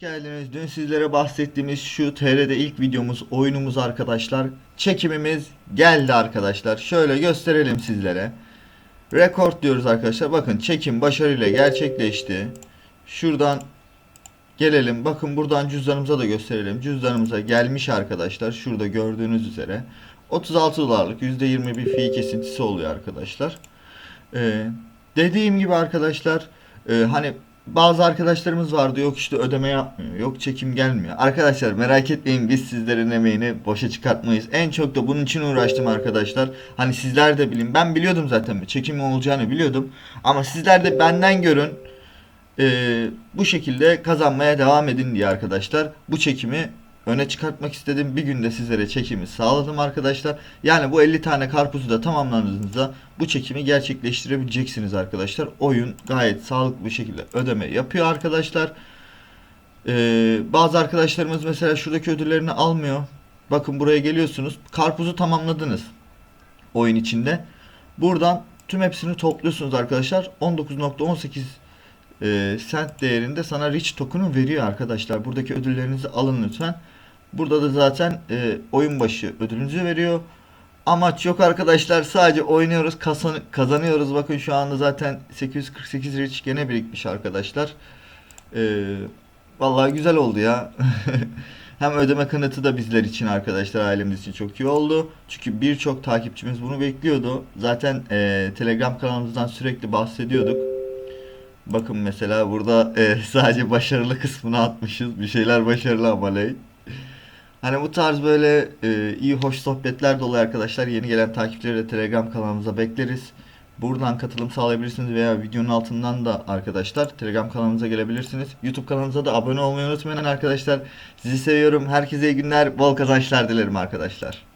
geldiniz. Dün sizlere bahsettiğimiz şu TR'de ilk videomuz, oyunumuz arkadaşlar. Çekimimiz geldi arkadaşlar. Şöyle gösterelim sizlere. Rekord diyoruz arkadaşlar. Bakın çekim başarıyla gerçekleşti. Şuradan gelelim. Bakın buradan cüzdanımıza da gösterelim. Cüzdanımıza gelmiş arkadaşlar. Şurada gördüğünüz üzere. 36 dolarlık %20 bir fee kesintisi oluyor arkadaşlar. Ee, dediğim gibi arkadaşlar e, hani bazı arkadaşlarımız vardı yok işte ödeme yapmıyor yok çekim gelmiyor. Arkadaşlar merak etmeyin biz sizlerin emeğini boşa çıkartmayız. En çok da bunun için uğraştım arkadaşlar. Hani sizler de bilin ben biliyordum zaten çekim olacağını biliyordum. Ama sizler de benden görün e, bu şekilde kazanmaya devam edin diye arkadaşlar. Bu çekimi öne çıkartmak istedim. Bir günde sizlere çekimi sağladım arkadaşlar. Yani bu 50 tane karpuzu da tamamlandığınızda bu çekimi gerçekleştirebileceksiniz arkadaşlar. Oyun gayet sağlıklı bir şekilde ödeme yapıyor arkadaşlar. Ee, bazı arkadaşlarımız mesela şuradaki ödüllerini almıyor. Bakın buraya geliyorsunuz. Karpuzu tamamladınız oyun içinde. Buradan tüm hepsini topluyorsunuz arkadaşlar. 19.18 e, cent değerinde sana Rich token'u veriyor arkadaşlar. Buradaki ödüllerinizi alın lütfen. Burada da zaten e, oyun başı ödülünüzü veriyor. Amaç yok arkadaşlar. Sadece oynuyoruz, kazan kazanıyoruz. Bakın şu anda zaten 848 Rich gene birikmiş arkadaşlar. E, vallahi güzel oldu ya. Hem ödeme kanıtı da bizler için arkadaşlar ailemiz için çok iyi oldu. Çünkü birçok takipçimiz bunu bekliyordu. Zaten e, Telegram kanalımızdan sürekli bahsediyorduk. Bakın mesela burada e, sadece başarılı kısmını atmışız. Bir şeyler başarılı ama ley. Hani bu tarz böyle e, iyi hoş sohbetler dolu arkadaşlar. Yeni gelen takipçileri de Telegram kanalımıza bekleriz. Buradan katılım sağlayabilirsiniz veya videonun altından da arkadaşlar Telegram kanalımıza gelebilirsiniz. YouTube kanalımıza da abone olmayı unutmayın arkadaşlar. Sizi seviyorum. Herkese iyi günler, bol kazançlar dilerim arkadaşlar.